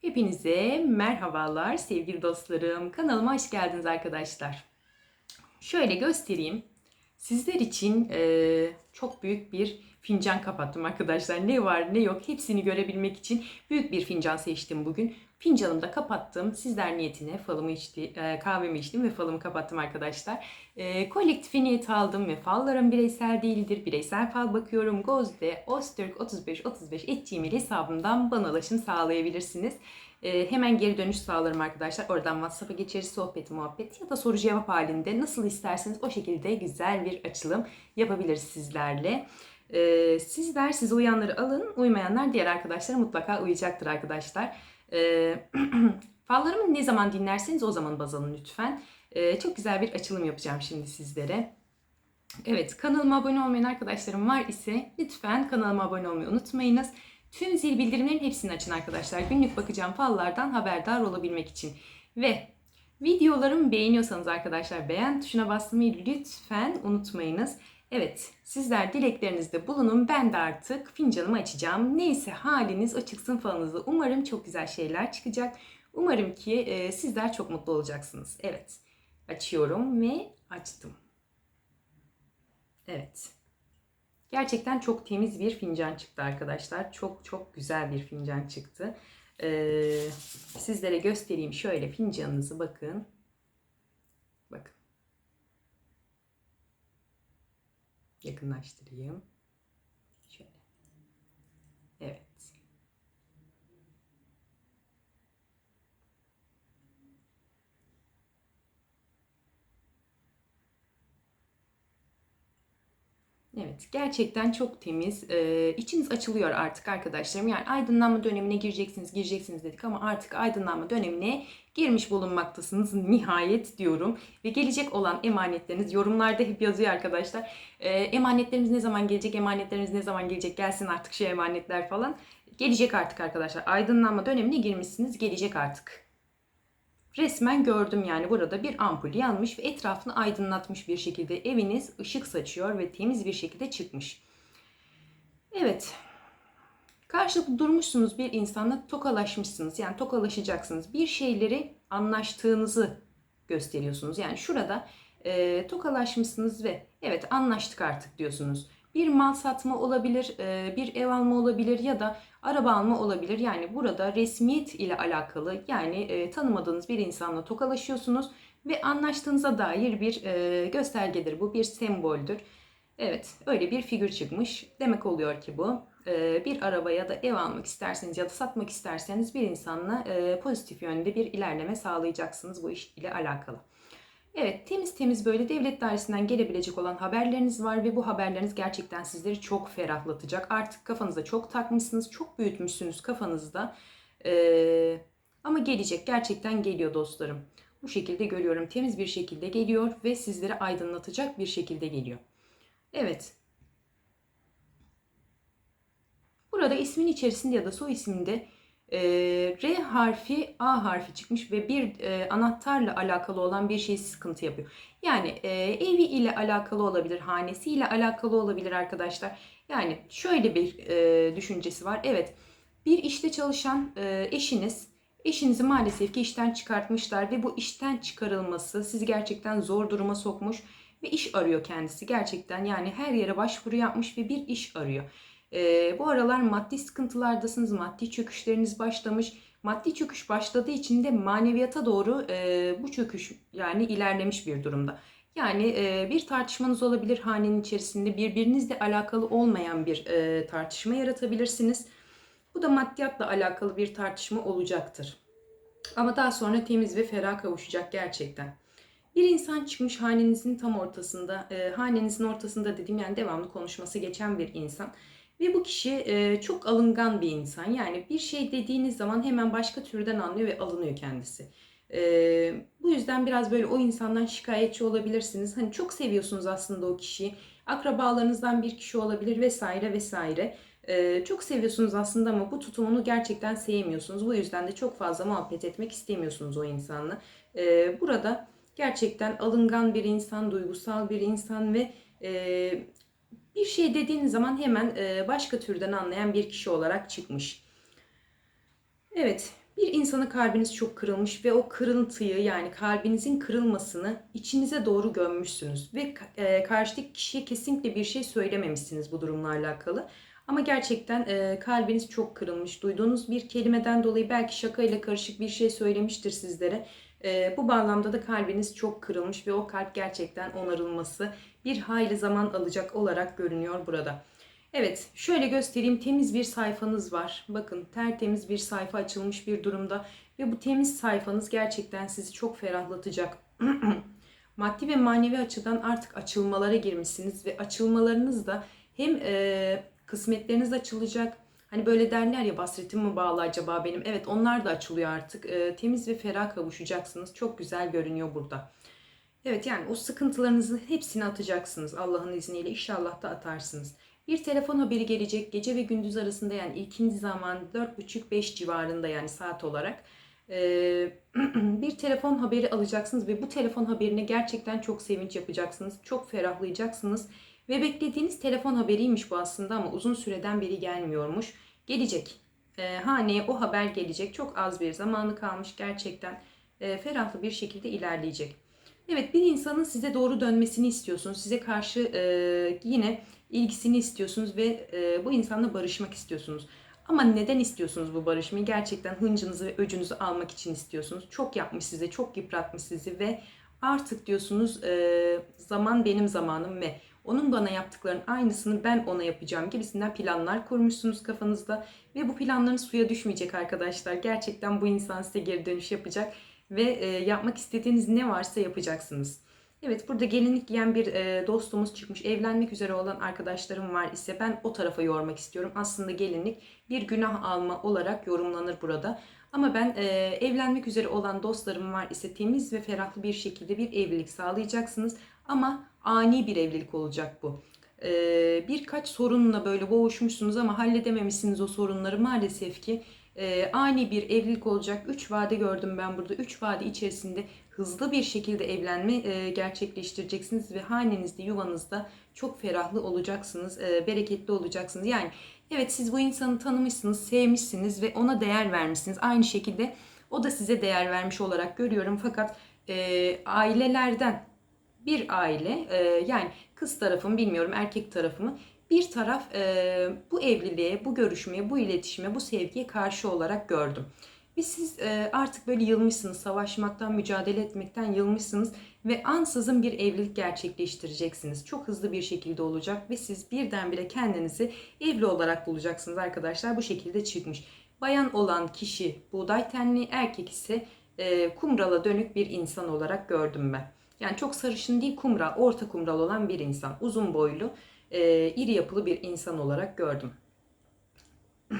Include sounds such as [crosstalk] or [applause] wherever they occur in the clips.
Hepinize merhabalar sevgili dostlarım. Kanalıma hoş geldiniz arkadaşlar. Şöyle göstereyim. Sizler için eee, çok büyük bir fincan kapattım arkadaşlar. Ne var ne yok hepsini görebilmek için büyük bir fincan seçtim bugün. Fincanımı da kapattım. Sizler niyetine falımı içti, eee, kahvemi içtim ve falımı kapattım arkadaşlar. Eee kolektifi niyet aldım ve fallarım bireysel değildir. Bireysel fal bakıyorum. Gozde, Ostürk 35 35 gmail hesabımdan bana ulaşım sağlayabilirsiniz. Ee, hemen geri dönüş sağlarım arkadaşlar. Oradan WhatsApp'a geçeriz sohbet muhabbet ya da soru cevap halinde nasıl isterseniz o şekilde güzel bir açılım yapabiliriz sizlerle. Ee, sizler size uyanları alın, uymayanlar diğer arkadaşlara mutlaka uyacaktır arkadaşlar. Ee, [clears throat] fallarımı ne zaman dinlerseniz o zaman baz alın lütfen. Ee, çok güzel bir açılım yapacağım şimdi sizlere. Evet kanalıma abone olmayan arkadaşlarım var ise lütfen kanalıma abone olmayı unutmayınız. Tüm zil bildirimlerin hepsini açın arkadaşlar. Günlük bakacağım fallardan haberdar olabilmek için. Ve videolarımı beğeniyorsanız arkadaşlar beğen tuşuna basmayı lütfen unutmayınız. Evet sizler dileklerinizde bulunun. Ben de artık fincanımı açacağım. Neyse haliniz o çıksın falınızda. Umarım çok güzel şeyler çıkacak. Umarım ki e, sizler çok mutlu olacaksınız. Evet açıyorum ve açtım. Evet. Gerçekten çok temiz bir fincan çıktı arkadaşlar. Çok çok güzel bir fincan çıktı. Ee, sizlere göstereyim şöyle fincanınızı. Bakın. Yakınlaştırayım. Şöyle. Evet. Evet, gerçekten çok temiz. Ee, içiniz açılıyor artık arkadaşlarım. Yani aydınlanma dönemine gireceksiniz, gireceksiniz dedik ama artık aydınlanma dönemine girmiş bulunmaktasınız nihayet diyorum. Ve gelecek olan emanetleriniz yorumlarda hep yazıyor arkadaşlar. Ee, emanetlerimiz ne zaman gelecek, emanetlerimiz ne zaman gelecek, gelsin artık şu emanetler falan. Gelecek artık arkadaşlar. Aydınlanma dönemine girmişsiniz, gelecek artık. Resmen gördüm yani burada bir ampul yanmış ve etrafını aydınlatmış bir şekilde eviniz ışık saçıyor ve temiz bir şekilde çıkmış. Evet. Karşılıklı durmuşsunuz bir insanla tokalaşmışsınız. Yani tokalaşacaksınız. Bir şeyleri anlaştığınızı gösteriyorsunuz. Yani şurada e, tokalaşmışsınız ve evet anlaştık artık diyorsunuz. Bir mal satma olabilir, e, bir ev alma olabilir ya da araba alma olabilir. Yani burada resmiyet ile alakalı yani e, tanımadığınız bir insanla tokalaşıyorsunuz ve anlaştığınıza dair bir e, göstergedir. Bu bir semboldür. Evet öyle bir figür çıkmış. Demek oluyor ki bu bir araba ya da ev almak isterseniz ya da satmak isterseniz bir insanla pozitif yönde bir ilerleme sağlayacaksınız bu iş ile alakalı. Evet temiz temiz böyle devlet dairesinden gelebilecek olan haberleriniz var ve bu haberleriniz gerçekten sizleri çok ferahlatacak. Artık kafanıza çok takmışsınız, çok büyütmüşsünüz kafanızda. Ee, ama gelecek, gerçekten geliyor dostlarım. Bu şekilde görüyorum. Temiz bir şekilde geliyor ve sizleri aydınlatacak bir şekilde geliyor. Evet. Burada ismin içerisinde ya da soy isminde e, R harfi A harfi çıkmış ve bir e, anahtarla alakalı olan bir şey sıkıntı yapıyor. Yani e, evi ile alakalı olabilir, hanesi ile alakalı olabilir arkadaşlar. Yani şöyle bir e, düşüncesi var. Evet bir işte çalışan e, eşiniz, eşinizi maalesef ki işten çıkartmışlar ve bu işten çıkarılması sizi gerçekten zor duruma sokmuş ve iş arıyor kendisi. Gerçekten yani her yere başvuru yapmış ve bir iş arıyor. E, bu aralar maddi sıkıntılardasınız, maddi çöküşleriniz başlamış. Maddi çöküş başladığı için de maneviyata doğru e, bu çöküş yani ilerlemiş bir durumda. Yani e, bir tartışmanız olabilir hanenin içerisinde birbirinizle alakalı olmayan bir e, tartışma yaratabilirsiniz. Bu da maddiyatla alakalı bir tartışma olacaktır. Ama daha sonra temiz ve ferah kavuşacak gerçekten. Bir insan çıkmış hanenizin tam ortasında, e, hanenizin ortasında dediğim yani devamlı konuşması geçen bir insan. Ve bu kişi e, çok alıngan bir insan. Yani bir şey dediğiniz zaman hemen başka türden anlıyor ve alınıyor kendisi. E, bu yüzden biraz böyle o insandan şikayetçi olabilirsiniz. Hani çok seviyorsunuz aslında o kişiyi. Akrabalarınızdan bir kişi olabilir vesaire vesaire. E, çok seviyorsunuz aslında ama bu tutumunu gerçekten sevmiyorsunuz. Bu yüzden de çok fazla muhabbet etmek istemiyorsunuz o insanla. E, burada gerçekten alıngan bir insan, duygusal bir insan ve e, bir şey dediğiniz zaman hemen e, başka türden anlayan bir kişi olarak çıkmış. Evet, Bir insana kalbiniz çok kırılmış ve o kırıntıyı yani kalbinizin kırılmasını içinize doğru gömmüşsünüz. Ve e, karşıdaki kişiye kesinlikle bir şey söylememişsiniz bu durumla alakalı. Ama gerçekten e, kalbiniz çok kırılmış. Duyduğunuz bir kelimeden dolayı belki şakayla karışık bir şey söylemiştir sizlere. E, bu bağlamda da kalbiniz çok kırılmış ve o kalp gerçekten onarılması bir hayli zaman alacak olarak görünüyor burada. Evet, şöyle göstereyim. Temiz bir sayfanız var. Bakın, tertemiz bir sayfa açılmış bir durumda ve bu temiz sayfanız gerçekten sizi çok ferahlatacak. [clears throat] Maddi ve manevi açıdan artık açılmalara girmişsiniz ve açılmalarınız da hem e, kısmetleriniz açılacak. Hani böyle derler ya basretim mi bağlı acaba benim? Evet onlar da açılıyor artık. E, temiz ve ferah kavuşacaksınız. Çok güzel görünüyor burada. Evet yani o sıkıntılarınızın hepsini atacaksınız Allah'ın izniyle. İnşallah da atarsınız. Bir telefon haberi gelecek gece ve gündüz arasında yani ilkindi zaman 4.30-5 civarında yani saat olarak ee, [clears throat] bir telefon haberi alacaksınız ve bu telefon haberine gerçekten çok sevinç yapacaksınız. Çok ferahlayacaksınız. Ve beklediğiniz telefon haberiymiş bu aslında ama uzun süreden beri gelmiyormuş. Gelecek. E, haneye o haber gelecek. Çok az bir zamanı kalmış gerçekten. E, ferahlı bir şekilde ilerleyecek. Evet bir insanın size doğru dönmesini istiyorsunuz. Size karşı e, yine ilgisini istiyorsunuz ve e, bu insanla barışmak istiyorsunuz. Ama neden istiyorsunuz bu barışmayı? Gerçekten hıncınızı ve öcünüzü almak için istiyorsunuz. Çok yapmış size, çok yıpratmış sizi ve artık diyorsunuz e, zaman benim zamanım ve onun bana yaptıklarının aynısını ben ona yapacağım gibisinden planlar kurmuşsunuz kafanızda. Ve bu planların suya düşmeyecek arkadaşlar. Gerçekten bu insan size geri dönüş yapacak ve e, yapmak istediğiniz ne varsa yapacaksınız. Evet burada gelinlik giyen bir e, dostumuz çıkmış. Evlenmek üzere olan arkadaşlarım var ise ben o tarafa yormak istiyorum. Aslında gelinlik bir günah alma olarak yorumlanır burada. Ama ben e, evlenmek üzere olan dostlarım var ise temiz ve ferahlı bir şekilde bir evlilik sağlayacaksınız. Ama ani bir evlilik olacak bu. E, birkaç sorunla böyle boğuşmuşsunuz ama halledememişsiniz o sorunları maalesef ki e, ani bir evlilik olacak. 3 vade gördüm ben burada. 3 vade içerisinde hızlı bir şekilde evlenme e, gerçekleştireceksiniz ve hanenizde, yuvanızda çok ferahlı olacaksınız, e, bereketli olacaksınız. Yani evet siz bu insanı tanımışsınız, sevmişsiniz ve ona değer vermişsiniz. Aynı şekilde o da size değer vermiş olarak görüyorum. Fakat e, ailelerden bir aile e, yani kız tarafım bilmiyorum erkek tarafımı bir taraf e, bu evliliğe, bu görüşmeye, bu iletişime, bu sevgiye karşı olarak gördüm. Ve siz e, artık böyle yılmışsınız, savaşmaktan, mücadele etmekten yılmışsınız ve ansızın bir evlilik gerçekleştireceksiniz. Çok hızlı bir şekilde olacak ve siz birdenbire kendinizi evli olarak bulacaksınız arkadaşlar. Bu şekilde çıkmış. Bayan olan kişi buğday tenli, erkek ise e, kumrala dönük bir insan olarak gördüm ben. Yani çok sarışın değil kumral, orta kumral olan bir insan. Uzun boylu, e, iri yapılı bir insan olarak gördüm. [clears throat]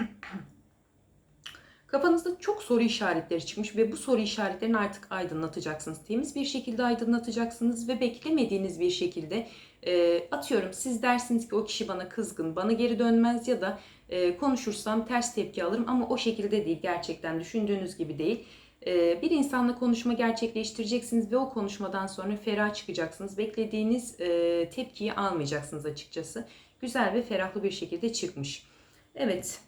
Kafanızda çok soru işaretleri çıkmış ve bu soru işaretlerini artık aydınlatacaksınız. Temiz bir şekilde aydınlatacaksınız ve beklemediğiniz bir şekilde e, atıyorum siz dersiniz ki o kişi bana kızgın, bana geri dönmez ya da e, konuşursam ters tepki alırım ama o şekilde değil gerçekten düşündüğünüz gibi değil. E, bir insanla konuşma gerçekleştireceksiniz ve o konuşmadan sonra ferah çıkacaksınız. Beklediğiniz e, tepkiyi almayacaksınız açıkçası. Güzel ve ferahlı bir şekilde çıkmış. Evet,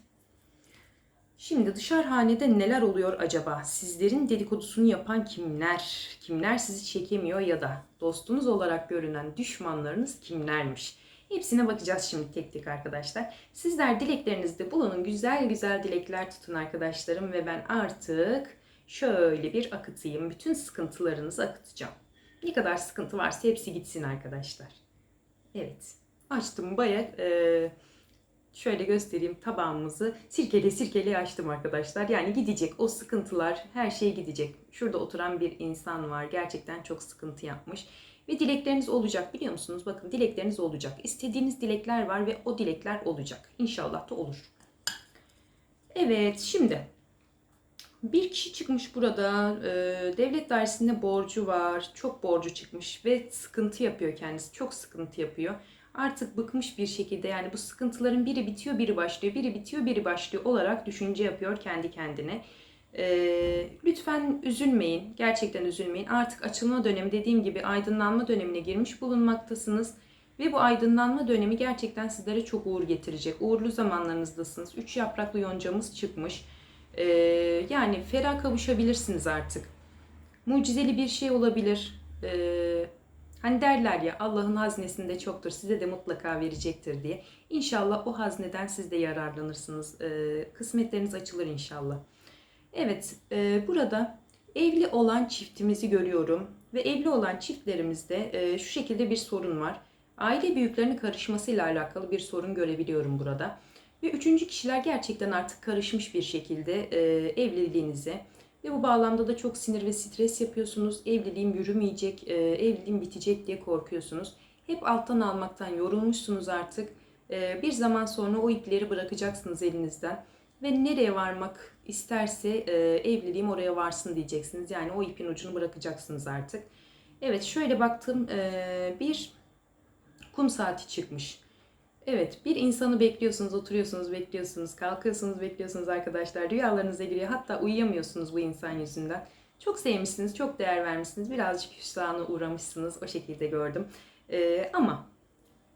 Şimdi dışarıhanede neler oluyor acaba? Sizlerin dedikodusunu yapan kimler? Kimler sizi çekemiyor ya da dostunuz olarak görünen düşmanlarınız kimlermiş? Hepsine bakacağız şimdi tek tek arkadaşlar. Sizler dileklerinizde bulunun. Güzel güzel dilekler tutun arkadaşlarım ve ben artık şöyle bir akıtayım. Bütün sıkıntılarınızı akıtacağım. Ne kadar sıkıntı varsa hepsi gitsin arkadaşlar. Evet. Açtım bayağı e, şöyle göstereyim tabağımızı sirkeli sirkeli açtım arkadaşlar. Yani gidecek o sıkıntılar her şey gidecek. Şurada oturan bir insan var. Gerçekten çok sıkıntı yapmış. Ve dilekleriniz olacak biliyor musunuz? Bakın dilekleriniz olacak. İstediğiniz dilekler var ve o dilekler olacak. İnşallah da olur. Evet şimdi bir kişi çıkmış burada. E, devlet dairesinde borcu var. Çok borcu çıkmış ve sıkıntı yapıyor kendisi. Çok sıkıntı yapıyor artık bıkmış bir şekilde yani bu sıkıntıların biri bitiyor biri başlıyor, biri bitiyor biri başlıyor olarak düşünce yapıyor kendi kendine. Ee, lütfen üzülmeyin, gerçekten üzülmeyin. Artık açılma dönemi dediğim gibi aydınlanma dönemine girmiş bulunmaktasınız. Ve bu aydınlanma dönemi gerçekten sizlere çok uğur getirecek. Uğurlu zamanlarınızdasınız. Üç yapraklı yoncamız çıkmış. Ee, yani ferah kavuşabilirsiniz artık. Mucizeli bir şey olabilir. Ee, hani derler ya Allah'ın haznesinde çoktur size de mutlaka verecektir diye. İnşallah o hazneden siz de yararlanırsınız. Ee, kısmetleriniz açılır inşallah. Evet e, burada evli olan çiftimizi görüyorum. Ve evli olan çiftlerimizde e, şu şekilde bir sorun var. Aile büyüklerinin karışmasıyla alakalı bir sorun görebiliyorum burada. Ve üçüncü kişiler gerçekten artık karışmış bir şekilde e, evliliğinize ve bu bağlamda da çok sinir ve stres yapıyorsunuz. Evliliğim yürümeyecek, e, evliliğim bitecek diye korkuyorsunuz. Hep alttan almaktan yorulmuşsunuz artık. E, bir zaman sonra o ipleri bırakacaksınız elinizden. Ve nereye varmak isterse e, evliliğim oraya varsın diyeceksiniz. Yani o ipin ucunu bırakacaksınız artık. Evet şöyle baktım e, bir kum saati çıkmış. Evet, bir insanı bekliyorsunuz, oturuyorsunuz, bekliyorsunuz, kalkıyorsunuz, bekliyorsunuz arkadaşlar. Rüyalarınıza giriyor. Hatta uyuyamıyorsunuz bu insan yüzünden. Çok sevmişsiniz, çok değer vermişsiniz. Birazcık hüsrana uğramışsınız. O şekilde gördüm. Ee, ama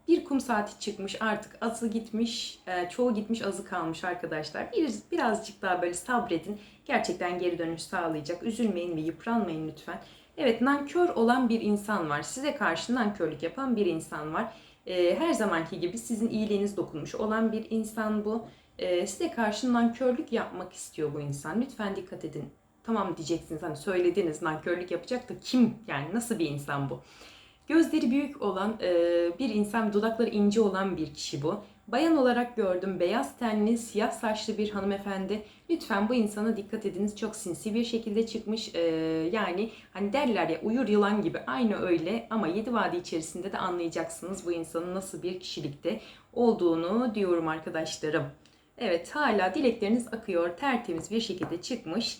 bir kum saati çıkmış artık azı gitmiş, e, çoğu gitmiş azı kalmış arkadaşlar. Bir, birazcık daha böyle sabredin. Gerçekten geri dönüş sağlayacak. Üzülmeyin ve yıpranmayın lütfen. Evet nankör olan bir insan var. Size karşı nankörlük yapan bir insan var. E, her zamanki gibi sizin iyiliğiniz dokunmuş olan bir insan bu. E, size karşı nankörlük yapmak istiyor bu insan. Lütfen dikkat edin. Tamam diyeceksiniz hani söylediniz nankörlük yapacak da kim yani nasıl bir insan bu? Gözleri büyük olan e, bir insan, dudakları ince olan bir kişi bu. Bayan olarak gördüm beyaz tenli, siyah saçlı bir hanımefendi. Lütfen bu insana dikkat ediniz. Çok sinsi bir şekilde çıkmış. E, yani hani derler ya uyur yılan gibi aynı öyle ama yedi vadi içerisinde de anlayacaksınız bu insanın nasıl bir kişilikte olduğunu diyorum arkadaşlarım. Evet hala dilekleriniz akıyor. Tertemiz bir şekilde çıkmış.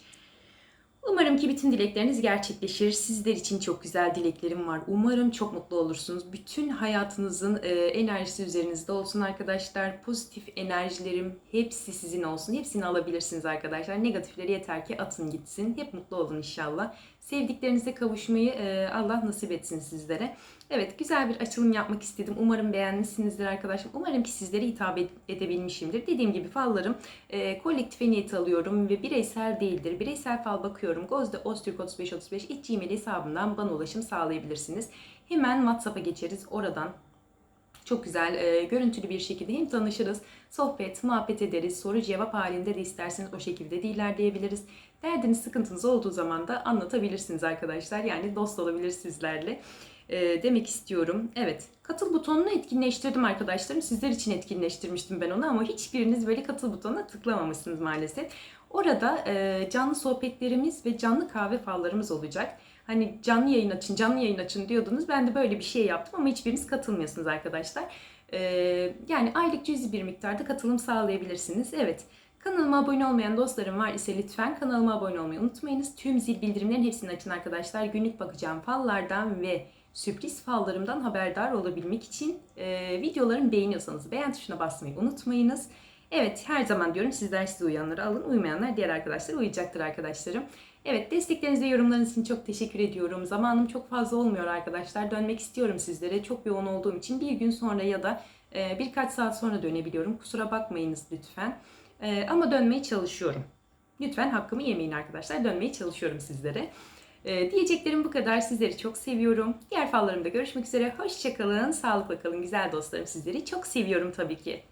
Umarım ki bütün dilekleriniz gerçekleşir. Sizler için çok güzel dileklerim var. Umarım çok mutlu olursunuz. Bütün hayatınızın e, enerjisi üzerinizde olsun arkadaşlar. Pozitif enerjilerim hepsi sizin olsun. Hepsini alabilirsiniz arkadaşlar. Negatifleri yeter ki atın gitsin. Hep mutlu olun inşallah. Sevdiklerinize kavuşmayı e, Allah nasip etsin sizlere. Evet güzel bir açılım yapmak istedim. Umarım beğenmişsinizdir arkadaşlar. Umarım ki sizlere hitap edebilmişimdir. Dediğim gibi fallarım e, kolektife niyet alıyorum ve bireysel değildir. Bireysel fal bakıyorum. Gozda Ostürk 3535 iç gmail hesabından bana ulaşım sağlayabilirsiniz. Hemen WhatsApp'a geçeriz. Oradan çok güzel e, görüntülü bir şekilde hem tanışırız, sohbet, muhabbet ederiz, soru cevap halinde de isterseniz o şekilde de ilerleyebiliriz. Derdiniz, sıkıntınız olduğu zaman da anlatabilirsiniz arkadaşlar. Yani dost olabilir sizlerle e, demek istiyorum. Evet, katıl butonunu etkinleştirdim arkadaşlarım. Sizler için etkinleştirmiştim ben onu ama hiçbiriniz böyle katıl butonuna tıklamamışsınız maalesef. Orada e, canlı sohbetlerimiz ve canlı kahve fallarımız olacak. Hani canlı yayın açın, canlı yayın açın diyordunuz. Ben de böyle bir şey yaptım ama hiçbiriniz katılmıyorsunuz arkadaşlar. Ee, yani aylık cüzi bir miktarda katılım sağlayabilirsiniz. Evet. Kanalıma abone olmayan dostlarım var ise lütfen kanalıma abone olmayı unutmayınız. Tüm zil bildirimlerin hepsini açın arkadaşlar. Günlük bakacağım fallardan ve sürpriz fallarımdan haberdar olabilmek için e, videolarımı beğeniyorsanız beğen tuşuna basmayı unutmayınız. Evet her zaman diyorum sizler size uyanları alın. Uymayanlar diğer arkadaşlar uyacaktır arkadaşlarım. Evet destekleriniz ve yorumlarınız için çok teşekkür ediyorum. Zamanım çok fazla olmuyor arkadaşlar. Dönmek istiyorum sizlere. Çok yoğun olduğum için bir gün sonra ya da e, birkaç saat sonra dönebiliyorum. Kusura bakmayınız lütfen. E, ama dönmeye çalışıyorum. Lütfen hakkımı yemeyin arkadaşlar. Dönmeye çalışıyorum sizlere. E, diyeceklerim bu kadar. Sizleri çok seviyorum. Diğer fallarımda görüşmek üzere. Hoşçakalın. Sağlıkla kalın güzel dostlarım sizleri. Çok seviyorum tabii ki.